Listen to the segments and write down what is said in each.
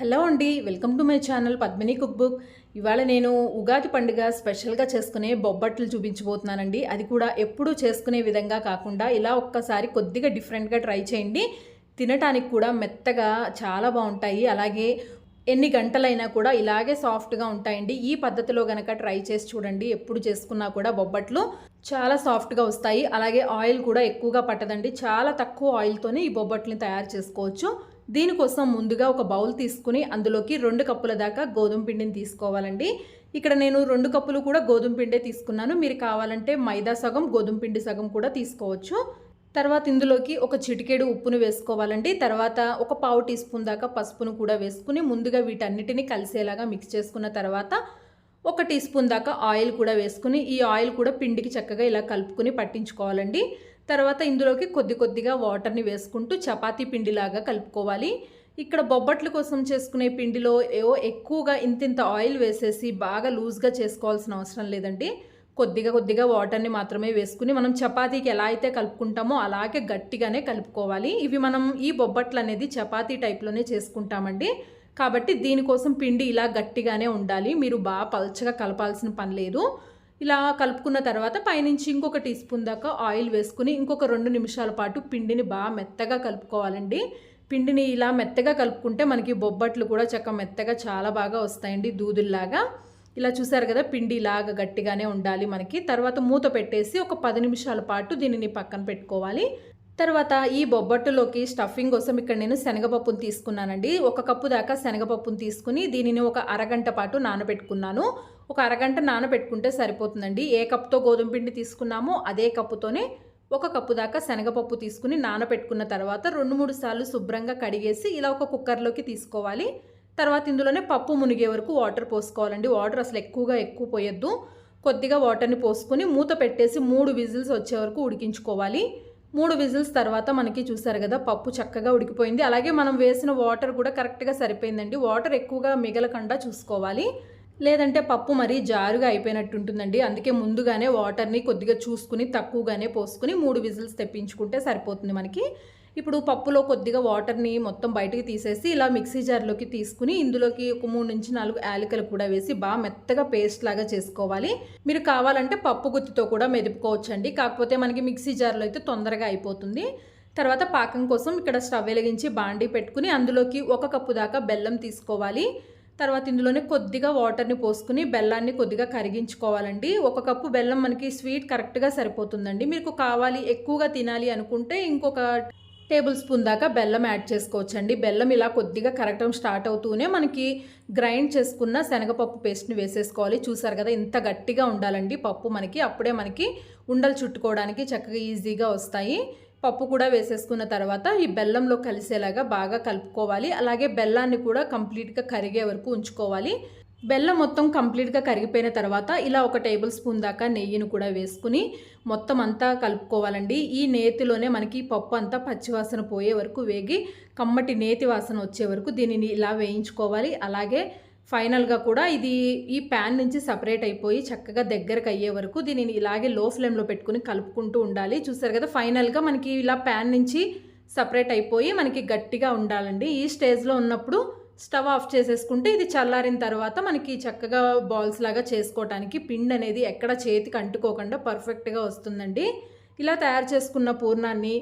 Hello అండి welcome to my channel Padmini cook book. ఇవాళ నేను ఉగాది పండుగ స్పెషల్గా చేసుకునే బొబ్బట్లు చూపించబోతున్నానండి. అది కూడా ఎప్పుడూ చేసుకునే విధంగా కాకుండా ఇలా ఒక్కసారి కొద్దిగా డిఫరెంట్గా ట్రై చేయండి. తినటానికి కూడా మెత్తగా చాలా బాగుంటాయి. అలాగే ఎన్ని గంటలైనా కూడా ఇలాగే సాఫ్ట్గా ఉంటాయండి. ఈ పద్ధతిలో కనుక ట్రై చేసి చూడండి ఎప్పుడు చేసుకున్నా కూడా బొబ్బట్లు చాలా సాఫ్ట్గా వస్తాయి. అలాగే ఆయిల్ కూడా ఎక్కువగా పట్టదండి. చాలా తక్కువ ఆయిల్తోనే ఈ బొబ్బట్లని తయారు చేసుకోవచ్చు. దీనికోసం ముందుగా ఒక బౌల్ తీసుకుని అందులోకి రెండు కప్పుల దాకా గోధుమ పిండిని తీసుకోవాలండి. ఇక్కడ నేను రెండు కప్పులు కూడా గోధుమ పిండే తీసుకున్నాను. మీరు కావాలంటే మైదా సగం గోధుమ పిండి సగం కూడా తీసుకోవచ్చు. తర్వాత ఇందులోకి ఒక చిటికేడు ఉప్పును వేసుకోవాలండి. తర్వాత ఒక పావు టీ స్పూన్ దాకా పసుపును కూడా వేసుకుని ముందుగా వీటన్నిటిని కలిసేలాగా మిక్స్ చేసుకున్న తర్వాత ఒక టీ స్పూన్ దాకా ఆయిల్ కూడా వేసుకుని ఈ ఆయిల్ కూడా పిండికి చక్కగా ఇలా కలుపుకుని పట్టించుకోవాలండి. తర్వాత ఇందులోకి కొద్ది కొద్దిగా వాటర్ని వేసుకుంటూ చపాతీ పిండిలాగా కలుపుకోవాలి. ఇక్కడ బొబ్బట్ల కోసం చేసుకునే పిండిలో ఏవో ఎక్కువగా ఇంతింత ఆయిల్ వేసేసి బాగా లూజ్గా చేసుకోవాల్సిన అవసరం లేదండి. కొద్దిగా కొద్దిగా వాటర్ని మాత్రమే వేసుకుని మనం చపాతీకి ఎలా అయితే కలుపుకుంటామో అలాగే గట్టిగానే కలుపుకోవాలి. ఇవి మనం ఈ బొబ్బట్లు అనేది చపాతీ టైప్లోనే చేసుకుంటామండి. కాబట్టి దీనికోసం పిండి ఇలా గట్టిగానే ఉండాలి. మీరు బాగా పల్చగా కలపాల్సిన పని లేదు. ఇలా కలుపుకున్న తర్వాత పైనుంచి ఇంకొక టీ స్పూన్ దాకా ఆయిల్ వేసుకుని ఇంకొక రెండు నిమిషాల పాటు పిండిని బాగా మెత్తగా కలుపుకోవాలండి. పిండిని ఇలా మెత్తగా కలుపుకుంటే మనకి బొబ్బట్లు కూడా చక్క మెత్తగా చాలా బాగా వస్తాయండి దూదుల్లాగా. ఇలా చూసారు కదా పిండి ఇలాగా గట్టిగానే ఉండాలి మనకి. తర్వాత మూత పెట్టేసి ఒక పది నిమిషాల పాటు దీనిని పక్కన పెట్టుకోవాలి. తర్వాత ఈ బొబ్బట్టులోకి స్టఫింగ్ కోసం ఇక్కడ నేను శనగపప్పును తీసుకున్నానండి. ఒక కప్పు దాకా శనగపప్పును తీసుకుని దీనిని ఒక అరగంట పాటు నానబెట్టుకున్నాను. ఒక అరగంట నానబెట్టుకుంటే సరిపోతుందండి. ఏ కప్తో గోధుమ పిండి తీసుకున్నామో అదే కప్పుతోనే ఒక కప్పు దాకా శనగపప్పు తీసుకుని నానబెట్టుకున్న తర్వాత రెండు మూడు సార్లు శుభ్రంగా కడిగేసి ఇలా ఒక కుక్కర్లోకి తీసుకోవాలి. తర్వాత ఇందులోనే పప్పు మునిగే వరకు వాటర్ పోసుకోవాలండి. వాటర్ అసలు ఎక్కువగా ఎక్కువ పోయొద్దు. కొద్దిగా వాటర్ని పోసుకొని మూత పెట్టేసి మూడు విజిల్స్ వచ్చే వరకు ఉడికించుకోవాలి. మూడు విజిల్స్ తర్వాత మనకి చూసారు కదా పప్పు చక్కగా ఉడికిపోయింది. అలాగే మనం వేసిన వాటర్ కూడా కరెక్ట్గా సరిపోయిందండి. వాటర్ ఎక్కువగా మిగలకుండా చూసుకోవాలి. లేదంటే పప్పు మరీ జారుగా అయిపోయినట్టు ఉంటుందండి. అందుకే ముందుగానే వాటర్ని కొద్దిగా చూసుకుని తక్కువగానే పోసుకుని మూడు విజిల్స్ తెప్పించుకుంటే సరిపోతుంది మనకి. ఇప్పుడు పప్పులో కొద్దిగా వాటర్ని మొత్తం బయటకు తీసేసి ఇలా మిక్సీ జార్లోకి తీసుకుని ఇందులోకి ఒక మూడు నుంచి నాలుగు యాలకలు కూడా వేసి బాగా మెత్తగా పేస్ట్ లాగా చేసుకోవాలి. మీరు కావాలంటే పప్పు గుత్తితో కూడా మెదుపుకోవచ్చండి. కాకపోతే మనకి మిక్సీ జార్లో అయితే తొందరగా అయిపోతుంది. తర్వాత పాకం కోసం ఇక్కడ స్టవ్ వెలిగించి బాండీ పెట్టుకుని అందులోకి ఒక కప్పు దాకా బెల్లం తీసుకోవాలి. తర్వాత ఇందులోనే కొద్దిగా వాటర్ని పోసుకుని బెల్లాన్ని కొద్దిగా కరిగించుకోవాలండి. ఒక కప్పు బెల్లం మనకి స్వీట్ కరెక్ట్గా సరిపోతుందండి. మీకు కావాలి ఎక్కువగా తినాలి అనుకుంటే ఇంకొక టేబుల్ స్పూన్ దాకా బెల్లం యాడ్ చేసుకోవచ్చండి. బెల్లం ఇలా కొద్దిగా కరగటం స్టార్ట్ అవుతూనే మనకి గ్రైండ్ చేసుకున్న శనగపప్పు పేస్ట్ని వేసేసుకోవాలి. చూసారు కదా ఇంత గట్టిగా ఉండాలండి పప్పు మనకి. అప్పుడే మనకి ఉండలు చుట్టుకోవడానికి చక్కగా ఈజీగా వస్తాయి. పప్పు కూడా వేసేసుకున్న తర్వాత ఈ బెల్లంలో కలిసేలాగా బాగా కలుపుకోవాలి. అలాగే బెల్లాన్ని కూడా కంప్లీట్గా కరిగే వరకు ఉంచుకోవాలి. బెల్లం మొత్తం కంప్లీట్గా కరిగిపోయిన తర్వాత ఇలా ఒక టేబుల్ స్పూన్ దాకా నెయ్యిని కూడా వేసుకుని మొత్తం అంతా కలుపుకోవాలండి. ఈ నేతిలోనే మనకి పప్పు అంతా పచ్చివాసన పోయే వరకు వేగి కమ్మటి నేతి వాసన వచ్చే వరకు దీనిని ఇలా వేయించుకోవాలి. అలాగే ఫైనల్గా కూడా ఇది ఈ ప్యాన్ నుంచి సపరేట్ అయిపోయి చక్కగా దగ్గరకు అయ్యే వరకు దీనిని ఇలాగే లో ఫ్లేమ్లో పెట్టుకుని కలుపుకుంటూ ఉండాలి. చూసారు కదా ఫైనల్గా మనకి ఇలా ప్యాన్ నుంచి సపరేట్ అయిపోయి మనకి గట్టిగా ఉండాలండి. ఈ స్టేజ్లో ఉన్నప్పుడు స్టవ్ ఆఫ్ చేసేసుకుంటే ఇది చల్లారిన తర్వాత మనకి చక్కగా బాల్స్ లాగా చేసుకోవటానికి పిండి అనేది ఎక్కడ చేతికి అంటుకోకుండా పర్ఫెక్ట్గా వస్తుందండి. ఇలా తయారు చేసుకున్న పూర్ణాన్ని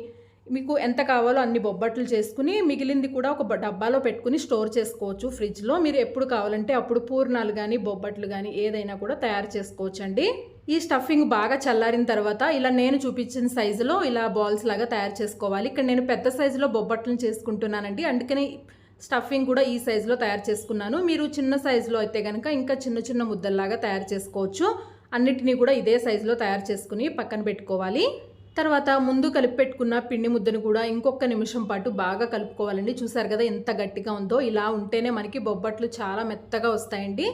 మీకు ఎంత కావాలో అన్ని బొబ్బట్లు చేసుకుని మిగిలింది కూడా ఒక డబ్బాలో పెట్టుకుని స్టోర్ చేసుకోవచ్చు ఫ్రిడ్జ్లో. మీరు ఎప్పుడు కావాలంటే అప్పుడు పూర్ణాలు కానీ బొబ్బట్లు కానీ ఏదైనా కూడా తయారు చేసుకోవచ్చు అండి ఈ స్టఫింగ్ బాగా చల్లారిన తర్వాత ఇలా నేను చూపించిన సైజులో ఇలా బాల్స్ లాగా తయారు చేసుకోవాలి. ఇక్కడ నేను పెద్ద సైజులో బొబ్బట్లను చేసుకుంటున్నానండి. అందుకని స్టఫింగ్ కూడా ఈ సైజులో తయారు చేసుకున్నాను. మీరు చిన్న సైజులో అయితే కనుక ఇంకా చిన్న చిన్న ముద్దల్లాగా తయారు చేసుకోవచ్చు. అన్నిటినీ కూడా ఇదే సైజులో తయారు చేసుకుని పక్కన పెట్టుకోవాలి. తర్వాత ముందు కలిపి పెట్టుకున్న పిండి ముద్దను కూడా ఇంకొక నిమిషం పాటు బాగా కలుపుకోవాలండి. చూసారు కదా ఎంత గట్టిగా ఉందో. ఇలా ఉంటేనే మనకి బొబ్బట్లు చాలా మెత్తగా వస్తాయండి.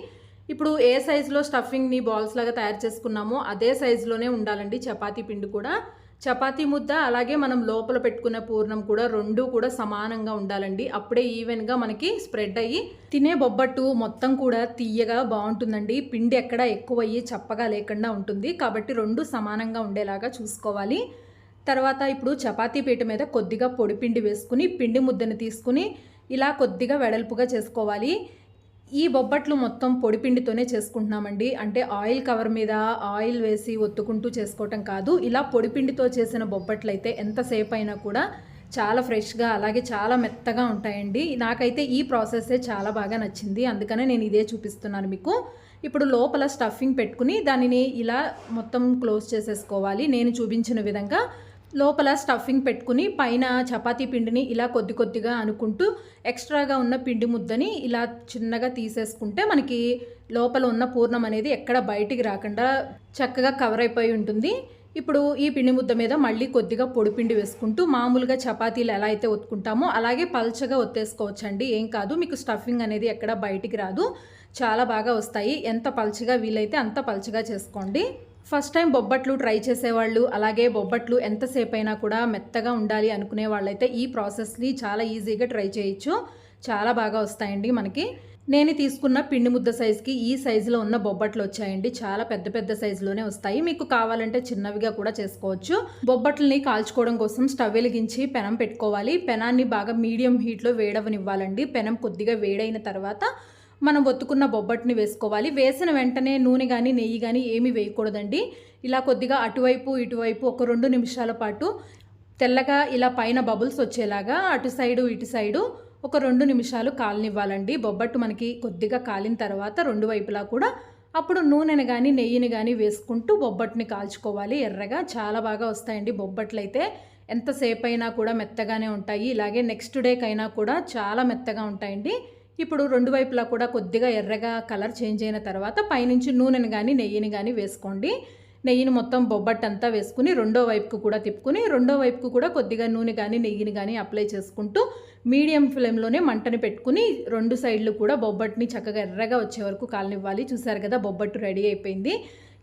ఇప్పుడు ఏ సైజులో స్టఫింగ్ని బాల్స్ లాగా తయారు చేసుకున్నామో అదే సైజులోనే ఉండాలండి చపాతీ పిండి కూడా. చపాతీ ముద్ద అలాగే మనం లోపల పెట్టుకున్న పూర్ణం కూడా రెండు కూడా సమానంగా ఉండాలండి. అప్పుడే ఈవెన్గా మనకి స్ప్రెడ్ అయ్యి తినే బొబ్బట్టు మొత్తం కూడా తీయగా బాగుంటుందండి. పిండి ఎక్కడ ఎక్కువ అయ్యి చప్పగా లేకుండా ఉంటుంది. కాబట్టి రెండు సమానంగా ఉండేలాగా చూసుకోవాలి. తర్వాత ఇప్పుడు చపాతీ పీట మీద కొద్దిగా పొడి పిండి వేసుకుని పిండి ముద్దను తీసుకుని ఇలా కొద్దిగా వెడల్పుగా చేసుకోవాలి. ఈ బొబ్బట్లు మొత్తం పొడిపిండితోనే చేసుకుంటున్నామండి. అంటే ఆయిల్ కవర్ మీద ఆయిల్ వేసి ఒత్తుకుంటూ చేసుకోవటం కాదు. ఇలా పొడిపిండితో చేసిన బొబ్బట్లు అయితే ఎంతసేపు అయినా కూడా చాలా ఫ్రెష్గా అలాగే చాలా మెత్తగా ఉంటాయండి. నాకైతే ఈ ప్రాసెస్సే చాలా బాగా నచ్చింది. అందుకనే నేను ఇదే చూపిస్తున్నాను మీకు. ఇప్పుడు లోపల స్టఫింగ్ పెట్టుకుని దానిని ఇలా మొత్తం క్లోజ్ చేసేసుకోవాలి. నేను చూపించిన విధంగా లోపల స్టఫింగ్ పెట్టుకుని పైన చపాతీ పిండిని ఇలా కొద్ది కొద్దిగా అనుకుంటూ ఎక్స్ట్రాగా ఉన్న పిండి ముద్దని ఇలా చిన్నగా తీసేసుకుంటే మనకి లోపల ఉన్న పూర్ణం అనేది ఎక్కడ బయటికి రాకుండా చక్కగా కవర్ అయిపోయి ఉంటుంది. ఇప్పుడు ఈ పిండి ముద్ద మీద మళ్ళీ కొద్దిగా పొడి పిండి వేసుకుంటూ మామూలుగా చపాతీలు ఎలా అయితే ఒత్తుకుంటామో అలాగే పల్చగా ఒత్తేసుకోవచ్చండి. ఏం కాదు మీకు స్టఫింగ్ అనేది ఎక్కడ బయటికి రాదు. చాలా బాగా వస్తాయి. ఎంత పల్చగా వీలైతే అంత పల్చగా చేసుకోండి. ఫస్ట్ టైం బొబ్బట్లు ట్రై చేసేవాళ్ళు అలాగే బొబ్బట్లు ఎంతసేపు అయినా కూడా మెత్తగా ఉండాలి అనుకునే వాళ్ళైతే ఈ ప్రాసెస్ని చాలా ఈజీగా ట్రై చేయొచ్చు. చాలా బాగా వస్తాయండి మనకి. నేను తీసుకున్న పిండి ముద్ద సైజుకి ఈ సైజులో ఉన్న బొబ్బట్లు వచ్చాయండి. చాలా పెద్ద పెద్ద సైజులోనే వస్తాయి. మీకు కావాలంటే చిన్నవిగా కూడా చేసుకోవచ్చు. బొబ్బట్లని కాల్చుకోవడం కోసం స్టవ్ వెలిగించి పెనం పెట్టుకోవాలి. పెనాన్ని బాగా మీడియం హీట్లో వేడవనివ్వాలండి. పెనం కొద్దిగా వేడైన తర్వాత మనం ఒత్తుకున్న బొబ్బట్ని వేసుకోవాలి. వేసిన వెంటనే నూనె కానీ నెయ్యి కానీ ఏమీ వేయకూడదండి. ఇలా కొద్దిగా అటువైపు ఇటువైపు ఒక రెండు నిమిషాల పాటు తెల్లగా ఇలా పైన బబుల్స్ వచ్చేలాగా అటు సైడు ఇటు సైడు ఒక రెండు నిమిషాలు కాలనివ్వాలండి. బొబ్బట్టు మనకి కొద్దిగా కాలిన తర్వాత రెండు వైపులా కూడా అప్పుడు నూనెని కానీ నెయ్యిని కానీ వేసుకుంటూ బొబ్బట్టుని కాల్చుకోవాలి. ఎర్రగా చాలా బాగా వస్తాయండి బొబ్బట్లు అయితే. ఎంతసేపు అయినా కూడా మెత్తగానే ఉంటాయి. ఇలాగే నెక్స్ట్ డేకైనా కూడా చాలా మెత్తగా ఉంటాయండి. ఇప్పుడు రెండు వైపులా కూడా కొద్దిగా ఎర్రగా కలర్ చేంజ్ అయిన తర్వాత పైనుంచి నూనెని కానీ నెయ్యిని కానీ వేసుకోండి. నెయ్యిని మొత్తం బొబ్బట్టు అంతా వేసుకుని రెండో వైపుకు కూడా తిప్పుకుని రెండో వైపుకు కూడా కొద్దిగా నూనె కానీ నెయ్యిని కానీ అప్లై చేసుకుంటూ మీడియం ఫ్లేమ్లోనే మంటని పెట్టుకుని రెండు సైడ్లు కూడా బొబ్బట్టుని చక్కగా ఎర్రగా వచ్చే వరకు కాలనివ్వాలి. చూసారు కదా బొబ్బట్టు రెడీ అయిపోయింది.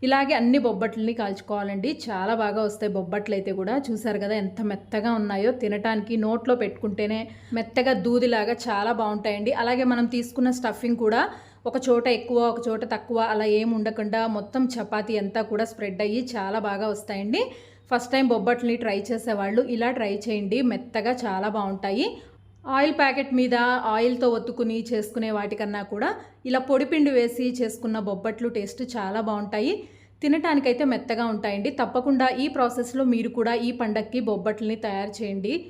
ఇలాగే అన్ని బొబ్బట్లని కాల్చుకోవాలండి. చాలా బాగా వస్తాయి బొబ్బట్లు అయితే కూడా. చూసారు కదా ఎంత మెత్తగా ఉన్నాయో. తినటానికి నోట్లో పెట్టుకుంటేనే మెత్తగా దూదిలాగా చాలా బాగుంటాయండి. అలాగే మనం తీసుకున్న స్టఫింగ్ కూడా ఒక చోట ఎక్కువ ఒక చోట తక్కువ అలా ఏమి ఉండకుండా మొత్తం చపాతీ అంతా కూడా స్ప్రెడ్ అయ్యి చాలా బాగా వస్తాయండి. ఫస్ట్ టైం బొబ్బట్లని ట్రై చేసేవాళ్ళు. ఇలా ట్రై చేయండి. మెత్తగా చాలా బాగుంటాయి. ఆయిల్ ప్యాకెట్ మీద ఆయిల్తో ఒత్తుకుని చేసుకునే వాటికన్నా కూడా ఇలా పొడిపిండి వేసి చేసుకున్న బొబ్బట్లు టేస్ట్ చాలా బాగుంటాయి. తినటానికైతే మెత్తగా ఉంటాయండి. తప్పకుండా ఈ ప్రాసెస్లో మీరు కూడా ఈ పండక్కి బొబ్బట్లని తయారు చేయండి.